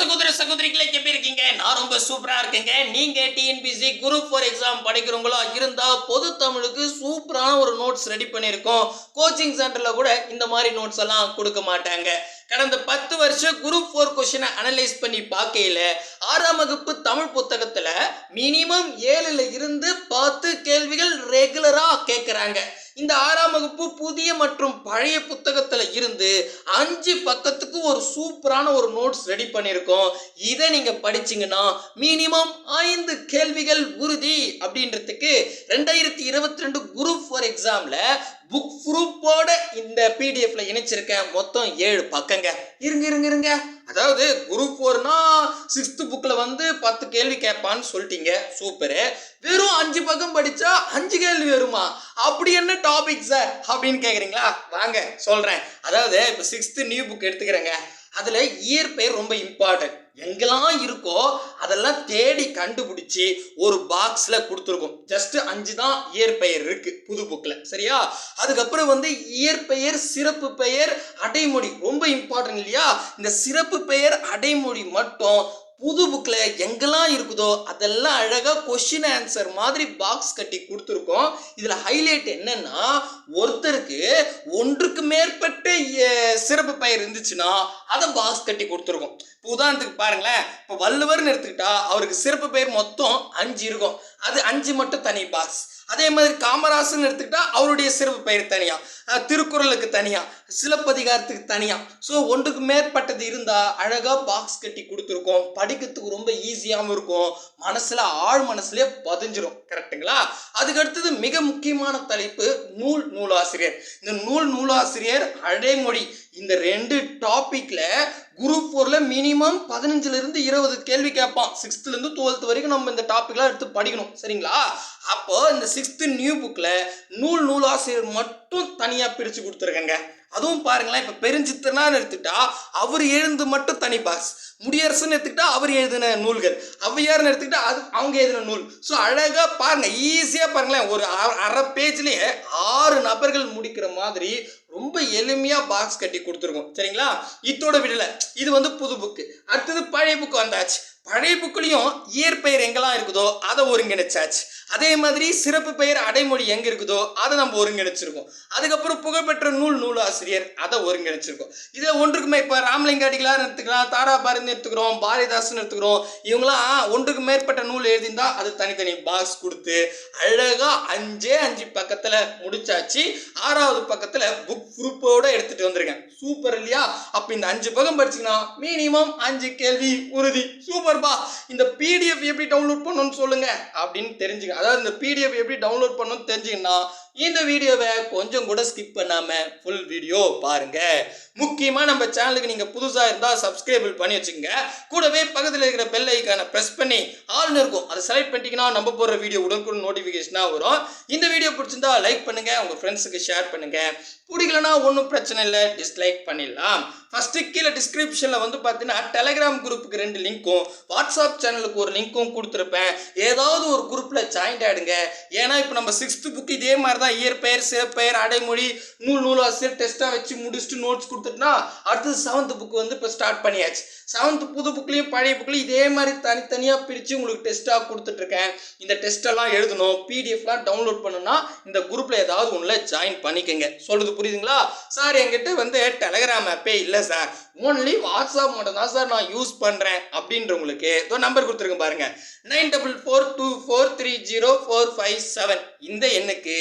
சகோதர சகோதரிகளை எப்படி இருக்கீங்க? நான் ரொம்ப சூப்பரா இருக்கேங்க. நீங்க டிஎன்பிசி குரூப் ஃபோர் எக்ஸாம் படிக்கிறவங்களா இருந்தா பொது தமிழுக்கு சூப்பரான ஒரு நோட்ஸ் ரெடி பண்ணியிருக்கோம். கோச்சிங் சென்டர்ல கூட இந்த மாதிரி நோட்ஸ் எல்லாம் கொடுக்க மாட்டாங்க. கடந்த பத்து வருஷம் குரூப் ஃபோர் கொஸ்டினை அனலைஸ் பண்ணி பார்க்கையில ஆறாம் வகுப்பு தமிழ் புத்தகத்துல மினிமம் ஏழுல இருந்து பத்து கேள்விகள் ரெகுலரா கேட்குறாங்க இந்த ஆறாம் வகுப்பு புதிய மற்றும் பழைய புத்தகத்தில் இருந்து அஞ்சு பக்கத்துக்கு ஒரு சூப்பரான ஒரு நோட்ஸ் ரெடி பண்ணியிருக்கோம். இதை நீங்கள் படிச்சீங்கன்னா மினிமம் ஐந்து கேள்விகள் உறுதி அப்படின்றதுக்கு ரெண்டாயிரத்தி இருபத்தி ரெண்டு குரூப் ஃபார் எக்ஸாமில் புக் ப்ரூஃபோட இந்த பிடிஎஃப்ல இணைச்சிருக்கேன். மொத்தம் ஏழு பக்கங்க. இருங்க இருங்க இருங்க. அதாவது குரூப் ஃபோர்னா சிக்ஸ்த்து புக்கில் வந்து பத்து கேள்வி கேட்பான்னு சொல்லிட்டீங்க. சூப்பரு வெறும் அஞ்சு பக்கம் படித்தா அஞ்சு கேள்வி வருமா? அப்படி என்ன டாபிக் சார் அப்படின்னு கேட்குறீங்களா வாங்க சொல்கிறேன் அதாவது இப்போ சிக்ஸ்த்து நியூ புக் எடுத்துக்கிறேங்க. அதில் இயற்பெயர் ரொம்ப இம்பார்ட்டன்ட் எங்கெல்லாம் இருக்கோ அதெல்லாம் தேடி கண்டுபிடிச்சி ஒரு பாக்ஸில் கொடுத்துருக்கோம். ஜஸ்ட் அஞ்சு தான் இயற்பெயர் இருக்கு புது புக்கில் சரியா? அதுக்கப்புறம் வந்து இயற்பெயர் சிறப்பு பெயர் அடைமொழி ரொம்ப இம்பார்ட்டன்ட் இல்லையா? இந்த சிறப்பு பெயர் அடைமொழி மட்டும் புது புக்கில் எங்கெல்லாம் இருக்குதோ அதெல்லாம் அழகாக கொஷின் ஆன்சர் மாதிரி பாக்ஸ் கட்டி கொடுத்துருக்கோம். இதில் ஹைலைட் என்னன்னா ஒருத்தருக்கு ஒன்றுக்கு மேற்பட்ட சிறப்பு பெயர் இருந்துச்சுன்னா அதை பாக்ஸ் கட்டி கொடுத்துருக்கோம். இப்போ உதாரணத்துக்கு பாருங்களேன். இப்போ வள்ளுவர்னு எடுத்துக்கிட்டா அவருக்கு சிறப்பு பெயர் மொத்தம் அஞ்சு இருக்கும். அது அஞ்சு மட்டும் தனி பாக்ஸ் அதே மாதிரி காமராசன் எடுத்துக்கிட்டா அவருடைய சிறப்பு பெயர் தனியாக திருக்குறளுக்கு தனியாக சிலப்பதிகாரத்துக்கு தனியாக ஸோ ஒன்றுக்கு மேற்பட்டது இருந்தால் அழகாக பாக்ஸ் கட்டி கொடுத்துருக்கோம். படிக்கிறதுக்கு ரொம்ப ஈஸியாகவும் இருக்கும். மனசில் ஆழ் மனசுலேயே பதிஞ்சிரும். கரெக்ட்டுங்களா அதுக்கு அடுத்தது மிக முக்கியமான தலைப்பு நூல் நூலாசிரியர். இந்த நூல் நூலாசிரியர் அடைமொழி இந்த ரெண்டு டாப்பிக்கில் குரூப் ஃபோரில் மினிமம் பதினஞ்சுலேருந்து இருபது கேள்வி கேட்பான். சிக்ஸ்த்துலேருந்து டுவெல்த் வரைக்கும் நம்ம இந்த டாப்பிக்லாம் எடுத்து படிக்கணும். சரிங்களா? அப்போது இந்த சிக்ஸ்த்து நியூ புக்கில் நூல் நூலாசிரியர் மட்டும் தனியாக பிரித்து கொடுத்துருக்கேங்க. அதுவும் பாருங்களேன் இப்போ பெருஞ்சித்திரனான்னு எடுத்துட்டா அவர் எழுந்து மட்டும் தனி பாஸ் முடியரசுன்னு எடுத்துக்கிட்டா அவர் எழுதின நூல்கள். ஔவையார்னு எடுத்துக்கிட்டா அது அவங்க எழுதின நூல். ஸோ அழகாக பாருங்கள் ஈஸியாக பாருங்களேன். ஒரு அரை பேஜ்லேயே ஆறு நபர்கள் முடிக்கிற மாதிரி ரொம்ப எளிமையாக பாக்ஸ் கட்டி கொடுத்துருக்கோம். சரிங்களா? இதோட விடலை. இது வந்து புது புக்கு அடுத்தது பழைய புக்கு வந்தாச்சு. பழைய புக்குலேயும் இயற்பெயர் எங்கெல்லாம் இருக்குதோ அதை ஒருங்கிணைச்சாச்சு. அதே மாதிரி சிறப்பு பெயர் அடைமொழி எங்கே இருக்குதோ அதை நம்ம ஒருங்கிணைச்சிருக்கோம். அதுக்கப்புறம் புகழ்பெற்ற நூல் நூலாசிரியர் அதை ஒருங்கிணைச்சிருக்கோம். இதில் ஒன்றுக்குமே இப்போ ராமலிங்க அடிகளார் எடுத்துக்கலாம் தாரா பாரதி எடுத்துக்கிறோம் பாரதிதாசன் எடுத்துக்கிறோம். இவங்களாம் ஒன்றுக்கு மேற்பட்ட நூல் எழுதியிருந்தால் அது தனித்தனி பாக்ஸ் கொடுத்து அழகாக அஞ்சே அஞ்சு பக்கத்தில் முடிச்சாச்சு. ஆறாவது பக்கத்தில் புக் குரூப்போடு எடுத்துகிட்டு வந்திருக்கேன். சூப்பர் இல்லையா? அப்போ இந்த அஞ்சு பக்கம் படிச்சீங்கன்னா மினிமம் அஞ்சு கேள்வி உறுதி. சூப்பர்பா இந்த பிடிஎஃப் எப்படி டவுன்லோட் பண்ணணும்னு சொல்லுங்க அப்படின்னு தெரிஞ்சுக்க. அதாவது இந்த பிடிஎஃப் எப்படி டவுன்லோட் பண்ணணும்னு தெரிஞ்சுக்கன்னா இந்த வீடியோவை கொஞ்சம் கூட ஸ்கிப் பண்ணாமல் ஃபுல் வீடியோ பாருங்க. முக்கியமாக நம்ம சேனலுக்கு நீங்கள் புதுசாக இருந்தால் சப்ஸ்கிரைபிள் பண்ணி வச்சுங்க கூடவே பக்கத்தில் இருக்கிற பெல் ஐக்கானை ப்ரெஸ் பண்ணி ஆள்னு இருக்கும். அதை செலக்ட் பண்ணிட்டீங்கன்னா நம்ம போடுற வீடியோ உடனுக்குடன் நோட்டிஃபிகேஷனாக வரும். இந்த வீடியோ பிடிச்சிருந்தா லைக் பண்ணுங்க உங்கள் ஃப்ரெண்ட்ஸுக்கு ஷேர் பண்ணுங்க. பிடிக்கலனா ஒன்றும் பிரச்சனை இல்லை டிஸ்லைக் பண்ணிடலாம். ஃபஸ்ட்டு கீழே டிஸ்கிரிப்ஷனில் வந்து பார்த்தீங்கன்னா டெலகிராம் குரூப்புக்கு ரெண்டு லிங்க்கும் வாட்ஸ்அப் சேனலுக்கு ஒரு லிங்க்கும் கொடுத்துருப்பேன். ஏதாவது ஒரு குரூப்பில் ஜாயின்ட் ஆகிடுங்க ஏன்னா இப்போ நம்ம சிக்ஸ்த்து புக் இதே மாதிரி தான் இயற்பெயர் சிறப்பெயர் அடைமொழி நூல் நூலாசிரியர் டெஸ்ட்டாக வச்சு முடிச்சுட்டு நோட்ஸ் கொடுத்துட்டுனா அடுத்தது செவன்த் புக் வந்து இப்போ ஸ்டார்ட் பண்ணியாச்சு. செவன்த் புது புக்லேயும் பழைய புக்லேயும் இதே மாதிரி தனித்தனியாக பிரித்து உங்களுக்கு டெஸ்ட்டாக கொடுத்துட்ருக்கேன் இந்த டெஸ்ட்டெல்லாம் எழுதணும் பிடிஎஃப்லாம் டவுன்லோட் பண்ணணும்னா இந்த குரூப்பில் ஏதாவது ஒன்றில் ஜாயின் பண்ணிக்கங்க. சொல்கிறது புரியுதுங்களா? சார் என்கிட்ட வந்து டெலகிராம் ஆப்பே இல்லை சார் ஓன்லி வாட்ஸ்அப் மட்டும் தான் சார் நான் யூஸ் பண்ணுறேன் அப்படின்றவங்களுக்கு. இதோ நம்பர் கொடுத்துருங்க பாருங்கள் nine double four two four three zero four five seven இந்த எண்ணுக்கு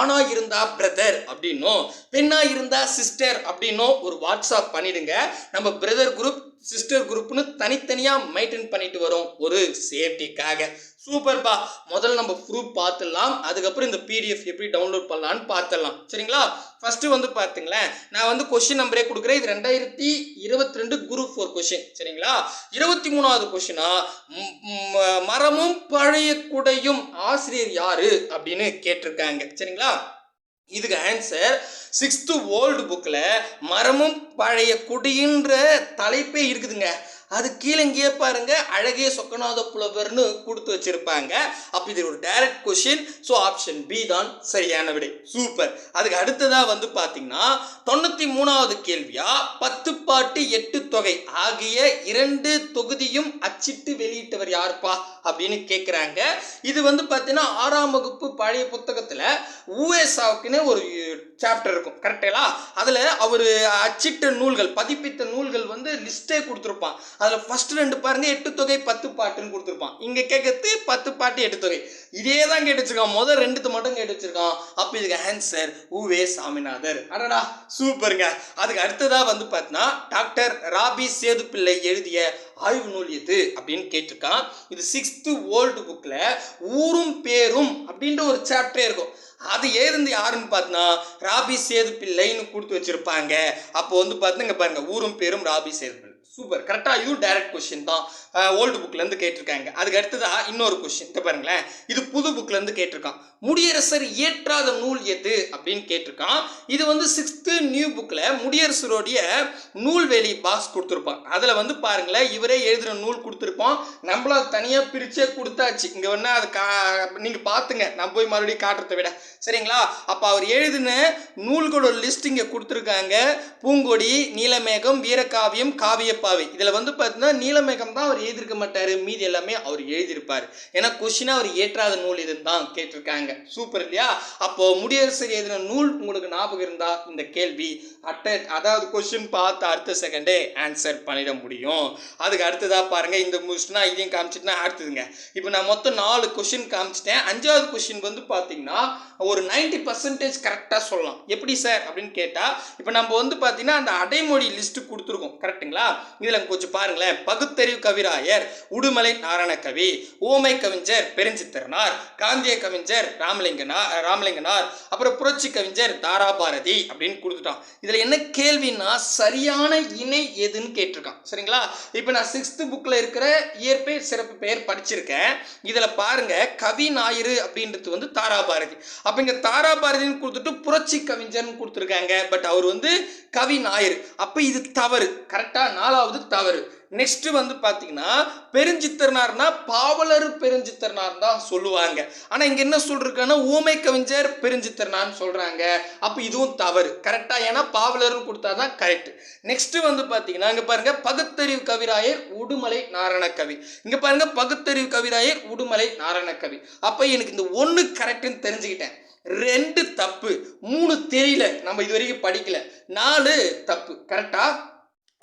ஆணா இருந்தா பிரதர் அப்படின்னும் பெண்ணா இருந்தா சிஸ்டர் அப்படின்னும் ஒரு வாட்ஸ்அப் பண்ணிடுங்க. நம்ம பிரதர் குரூப் சிஸ்டர் குரூப்னு தனித்தனியாக மெயின்டைன் பண்ணிட்டு வரோம். ஒரு சேஃப்டிக்காக சூப்பர்ப்பா முதல்ல நம்ம ப்ரூஃப் பார்த்துடலாம். அதுக்கப்புறம் இந்த பிடிஎஃப் எப்படி டவுன்லோட் பண்ணலான்னு பார்த்துடலாம். சரிங்களா? ஃபஸ்ட்டு வந்து பார்த்துங்களேன். நான் வந்து கொஷின் நம்பரே கொடுக்குறேன். இது ரெண்டாயிரத்தி இருபத்தி ரெண்டு குரூப் ஃபோர் கொஷின் சரிங்களா? இருபத்தி மூணாவது கொஷினா மரமும் பழைய குடையும் ஆசிரியர் யாரு? அப்படின்னு கேட்டிருக்காங்க. சரிங்களா? இதுக்கு ஆன்சர் சிக்ஸ்த்து ஓல்டு புக்கில் மரமும் பழைய குடின்ற தலைப்பே இருக்குதுங்க. அது கீழே இங்கேயே பாருங்க அழகிய சொக்கநாத புலவர்னு கொடுத்து வச்சிருப்பாங்க. அப்போ இது ஒரு direct question so option B தான் சரியான விடை. சூப்பர் அதுக்கு அடுத்ததாக வந்து பார்த்தீங்கன்னா தொண்ணூற்றி மூணாவது கேள்வியா? பத்து பாட்டு எட்டு தொகை ஆகிய இரண்டு தொகுதியும் அச்சிட்டு வெளியிட்டவர் யார்ப்பா? அப்படின்னு கேட்குறாங்க இது வந்து பார்த்தீங்கன்னா ஆறாம் வகுப்பு பழைய புத்தகத்தில் ஊஎஸ்ஆவுக்குன்னு ஒரு சாப்டர் இருக்கும். கரெக்டுங்களா அதில் அவர் அச்சிட்ட நூல்கள் பதிப்பித்த நூல்கள் வந்து லிஸ்ட்டே கொடுத்துருப்பான். அதில் ஃபஸ்ட்டு ரெண்டு பாருங்கள் எட்டு தொகை பத்து பாட்டுன்னு கொடுத்துருப்பான். இங்கே கேட்கறது பத்து பாட்டு எட்டு தொகை. இதே தான் கேட்டு வச்சிருக்கான் முதல் ரெண்டுத்து மட்டும் கேட்டு வச்சிருக்கான். அப்போ இதுக்கு ஆன்சர் ஊவே சாமிநாதர். அடடா சூப்பருங்க அதுக்கு அடுத்ததாக வந்து பார்த்தீங்கன்னா டாக்டர் ராபி சேதுப்பிள்ளை எழுதிய ஆய்வு நூல் எது அப்படின்னு கேட்டிருக்கான். இது சிக்ஸ்த்து ஓல்டு புக்கில் ஊரும் பேரும் அப்படின்ற ஒரு சாப்டரே இருக்கும். அது எழுதுந்து யாருன்னு பார்த்தீங்கன்னா ராபி சேதுப்பிள்ளைன்னு கொடுத்து வச்சுருப்பாங்க. அப்போ வந்து பார்த்தீங்க பாருங்கள் பாருங்க ஊரும் பேரும் ராபி சேது சூப்பர் கரெக்டாக இதுவும் டைரக்ட் கொஷின் தான். ஓல்டு புக்லேருந்து கேட்டிருக்காங்க. அதுக்கு அடுத்ததா இன்னொரு கொஷின் இதை பாருங்களேன். இது புது புக்லேருந்து கேட்டிருக்கான். முடியரசர் இயற்றாத நூல் எது? அப்படின்னு கேட்டிருக்கான். இது வந்து சிக்ஸ்த்து நியூ புக்கில் முடியரசருடைய நூல்வேலி பாக்ஸ் கொடுத்துருப்பான். அதில் வந்து பாருங்களேன் இவரே எழுதுகிற நூல் கொடுத்துருப்போம் நம்மள தனியாக பிரிச்சே கொடுத்தாச்சு. இங்கே வேணா அது கா நீங்கள் பார்த்துங்க நான் போய் மறுபடியும் காட்டுறதை விட. சரிங்களா? அப்போ அவர் எழுதின நூல்களோட லிஸ்ட் இங்கே கொடுத்துருக்காங்க. பூங்கொடி நீலமேகம் வீரகாவியம் பாவி. இதில் வந்து பார்த்தீங்கன்னா நீலமேகம் தான் அவர் எழுதியிருக்க மாட்டார் மீதி எல்லாமே அவர் எழுதியிருப்பார். ஏன்னா கொஷினாக அவர் ஏற்றாத நூல் இதுன்னு தான் கேட்டிருக்காங்க. சூப்பர் இல்லையா? அப்போ முடியரசர் எழுதின நூல் உங்களுக்கு ஞாபகம் இருந்தால் இந்த கேள்வி. அட்ட அதாவது கொஷின் பார்த்து அடுத்த செகண்டே ஆன்சர் பண்ணிட முடியும். அதுக்கு அடுத்ததாக பாருங்கள் இந்த முடிச்சுனா இதையும் காமிச்சிட்டுனா அடுத்ததுங்க. இப்போ நான் மொத்தம் நாலு கொஷின் காமிச்சிட்டேன். அஞ்சாவது கொஷின் வந்து பார்த்தீங்கன்னா ஒரு 90% பர்சன்டேஜ் கரெக்டாக சொல்லலாம். எப்படி சார் அப்படின்னு கேட்டால் இப்போ நம்ம வந்து பார்த்தீங்கன்னா அந்த அடைமொழி லிஸ்ட்டு கொடுத்துருக்கோம். கரெக்ட்டுங்களா இதில் கொஞ்சம் பாருங்களேன். பகுத்தறிவு கவிராயர் உடுமலை நாராயண கவி ஓமை கவிஞர் பெருஞ்சித்திரனார் காந்திய கவிஞர் ராமலிங்கனார் ராமலிங்கனார் அப்புறம் புரட்சி கவிஞர் தாராபாரதி அப்படின்னு கொடுத்துட்டான். இதில் என்ன கேள்வின்னா சரியான இணை எதுன்னு கேட்டிருக்கான். சரிங்களா? இப்போ நான் சிக்ஸ்த்து புக்கில் இருக்கிற இயற்பெயர் சிறப்பு பெயர் படிச்சிருக்கேன். இதில் பாருங்க கவி ஞாயிறு அப்படின்றது வந்து தாராபாரதி. அப்போ இங்கே தாராபாரதின்னு கொடுத்துட்டு புரட்சி கவிஞர்னு கொடுத்துருக்காங்க. பட் அவர் வந்து கவி ஞாயிறு அப்போ இது தவறு. கரெக்டாக நாலாவது தவறு. நெக்ஸ்ட் வந்து பார்த்தீங்கன்னா பெருஞ்சித்திரனார்னா பாவலர் பெருஞ்சித்திரனார் தான் சொல்லுவாங்க. ஆனால் இங்கே என்ன சொல்லிருக்காங்கன்னா ஊமை கவிஞர் பெருஞ்சித்திரனார்னு சொல்கிறாங்க அப்போ இதுவும் தவறு. கரெக்டாக ஏன்னா பாவலர்னு கொடுத்தா தான் கரெக்ட் நெக்ஸ்ட் வந்து பார்த்தீங்கன்னா இங்கே பாருங்க பகுத்தறிவு கவிராயர் உடுமலை நாராயணக்கவி கவி. இங்கே பாருங்க பகுத்தறிவு கவிராயர் உடுமலை நாராயணக்கவி கவி. அப்போ எனக்கு இந்த ஒன்று கரெக்டுன்னு தெரிஞ்சுக்கிட்டேன். ரெண்டு தப்பு. மூணு தெரியல. நம்ம இது வரைக்கும் படிக்கல. நாலு தப்பு. கரெக்டா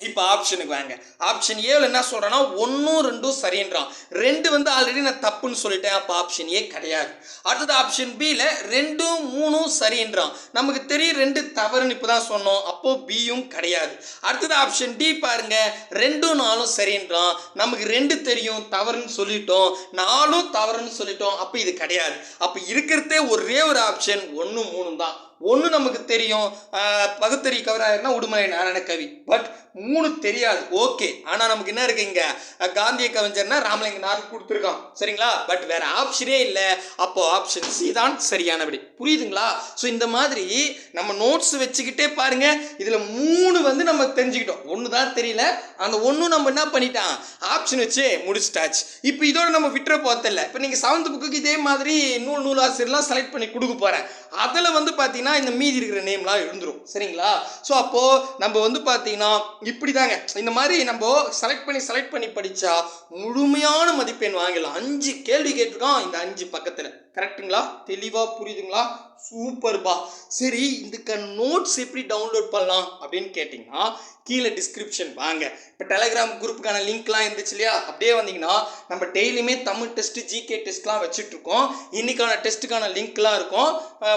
இப்போ ஆப்ஷனுக்கு வாங்க. ஆப்ஷன் ஏவில் என்ன சொல்கிறேன்னா ஒன்றும் ரெண்டும் சரின்றான். ரெண்டு வந்து ஆல்ரெடி நான் தப்புன்னு சொல்லிட்டேன். அப்போ ஆப்ஷன் ஏ கிடையாது. அடுத்தது ஆப்ஷன் பியில் ரெண்டும் மூணும் சரின்றான். நமக்கு தெரியும் ரெண்டு தவறுன்னு இப்போ தான் சொன்னோம் அப்போது பியும் கிடையாது. அடுத்தது ஆப்ஷன் டி பாருங்க. ரெண்டும் நாலும் சரின்றான். நமக்கு ரெண்டு தெரியும் தவறுன்னு சொல்லிட்டோம். நாலும் தவறுன்னு சொல்லிட்டோம். அப்போ இது கிடையாது. அப்போ இருக்கிறதே ஒரே ஒரு ஆப்ஷன் ஒன்று மூணு தான். ஒன்று நமக்கு தெரியும். பகுத்தறி கவிராயர்னா உடுமலை நாராயண கவி. பட் மூணு தெரியாது. ஓகே ஆனால் நமக்கு என்ன இருக்கு இங்கே? காந்திய கவிஞர்னா ராமலிங்கனார் கொடுத்துருக்கான். சரிங்களா? பட் வேற ஆப்ஷனே இல்லை. அப்போ ஆப்ஷன் சி தான் சரியானபடி. புரியுதுங்களா? ஸோ இந்த மாதிரி நம்ம நோட்ஸ் வச்சுக்கிட்டே பாருங்க. இதில் மூணு வந்து நம்ம தெரிஞ்சுக்கிட்டோம். ஒன்று தான் தெரியல. அந்த ஒன்றும் நம்ம என்ன பண்ணிட்டான்? ஆப்ஷன் வச்சு முடிச்சிட்டாச்சு. இப்போ இதோட நம்ம விட்டுற போகிறதில்ல இப்போ நீங்கள் செவன்த் புக்குக்கு இதே மாதிரி நூல் நூலாசிரியர்லாம் செலக்ட் பண்ணி கொடுக்க போகிறேன் அதில் வந்து பார்த்தீங்கன்னா இந்த மீதி இருக்கிற நேம்லாம் எழுந்துரும் சரிங்களா? ஸோ அப்போது நம்ம வந்து பார்த்தீங்கன்னா இப்படி தாங்க இந்த மாதிரி நம்ம செலக்ட் பண்ணி செலக்ட் பண்ணி படித்தா முழுமையான மதிப்பெண் வாங்கிடலாம். அஞ்சு கேள்வி கேட்டிருக்கோம் இந்த அஞ்சு பக்கத்தில். கரெக்ட்டுங்களா தெளிவாக புரியுதுங்களா? சூப்பர்பா. சரி இதுக்கு நோட்ஸ் எப்படி டவுன்லோட் பண்ணலாம் அப்படின்னு கேட்டிங்கன்னா கீழே டிஸ்கிரிப்ஷன் வாங்க. இப்போ டெலகிராம் குரூப்புக்கான லிங்க்லாம் இருந்துச்சு இல்லையா? அப்படியே வந்தீங்கன்னா நம்ம டெய்லியுமே தமிழ் டெஸ்ட்டு ஜிகே டெஸ்ட்லாம் வச்சுட்ருக்கோம் இன்றைக்கான டெஸ்ட்டுக்கான லிங்க்லாம் இருக்கும்.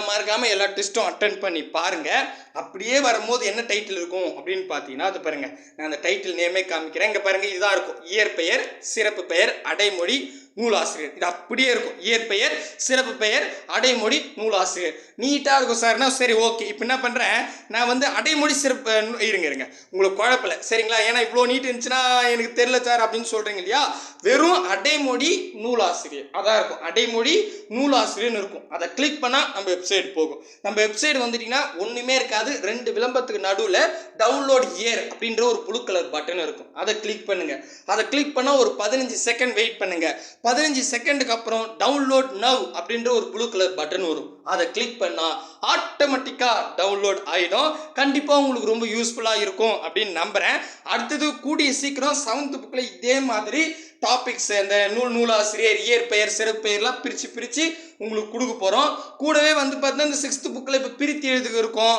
மறக்காமல் எல்லா டெஸ்ட்டும் அட்டன் பண்ணி பாருங்கள் அப்படியே வரும்போது என்ன டைட்டில் இருக்கும் அப்படின்னு பார்த்தீங்கன்னா அது பாருங்கள் நான் அந்த டைட்டில் நேமே காமிக்கிறேன். இங்கே பாருங்கள் இதுதான் இருக்கும். இயற்பெயர் சிறப்பு பெயர் அடைமொழி நூலாசிரியர். இது அப்படியே இருக்கும். இயற்பெயர் சிறப்பு பெயர் அடைமொழி நூலாசிரியர். நீட்டாக இருக்கும் சார்னா சரி ஓகே இப்போ என்ன பண்ணுறேன் நான் வந்து அடைமொழி சிறப்பு இருங்க இருங்க. உங்களுக்கு குழப்பல. சரிங்களா? ஏன்னா இவ்வளோ நீட் இருந்துச்சுன்னா எனக்கு தெரில சார் அப்படின்னு சொல்கிறீங்க இல்லையா? வெறும் அடைமொழி நூலாசிரியர். அதான் இருக்கும். அடைமொழி நூலாசிரியர்னு இருக்கும். அதை கிளிக் பண்ணால் நம்ம வெப்சைட் போகும். நம்ம வெப்சைட் வந்துட்டிங்கன்னா ஒன்றுமே இருக்காது. ரெண்டு விளம்பரத்துக்கு நடுவில் டவுன்லோட் இயர் அப்படின்ற ஒரு ப்ளூ கலர் பட்டன் இருக்கும். அதை கிளிக் பண்ணுங்க. அதை கிளிக் பண்ணால் ஒரு பதினஞ்சு செகண்ட் வெயிட் பண்ணுங்க. பதினஞ்சு செகண்டுக்கு அப்புறம் டவுன்லோட் நவ் அப்படின்ற ஒரு ப்ளூ கலர் பட்டன் வரும். அதை கிளிக் பண்ணால் ஆட்டோமேட்டிக்காக டவுன்லோட் ஆகிடும் கண்டிப்பாக உங்களுக்கு ரொம்ப யூஸ்ஃபுல்லாக இருக்கும் அப்படின்னு நம்புகிறேன் அடுத்தது கூடிய சீக்கிரம் செவன்த் புக்கில் இதே மாதிரி டாபிக்ஸ் இந்த நூல் நூலாசிரியர் இயற்பெயர் சிறப்பெயர்லாம் பிரித்து பிரித்து உங்களுக்கு கொடுக்க போகிறோம் கூடவே வந்து பார்த்தீங்கன்னா இந்த சிக்ஸ்த்து புக்கில் இப்போ பிரித்து எழுதுக இருக்கும்.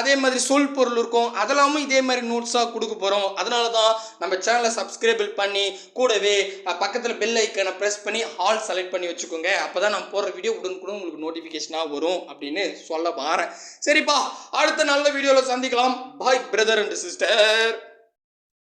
அதே மாதிரி சொல் பொருள் இருக்கும். அதெல்லாமும் இதே மாதிரி நோட்ஸாக கொடுக்க போகிறோம் அதனால தான் நம்ம சேனலை சப்ஸ்கிரைபிள் பண்ணி கூடவே பக்கத்தில் பெல் ஐக்கனை ப்ரெஸ் பண்ணி ஹால் செலக்ட் பண்ணி வச்சுக்கோங்க. அப்போ தான் நான் போடுற வீடியோ உடனுக்குடன் உங்களுக்கு நோட்டிஃபிகேஷனாக வரும் அப்படின்னு சொல்ல வரேன். சரிப்பா அடுத்த நல்ல வீடியோவில் சந்திக்கலாம். பாய் பிரதர் அண்ட் சிஸ்டர்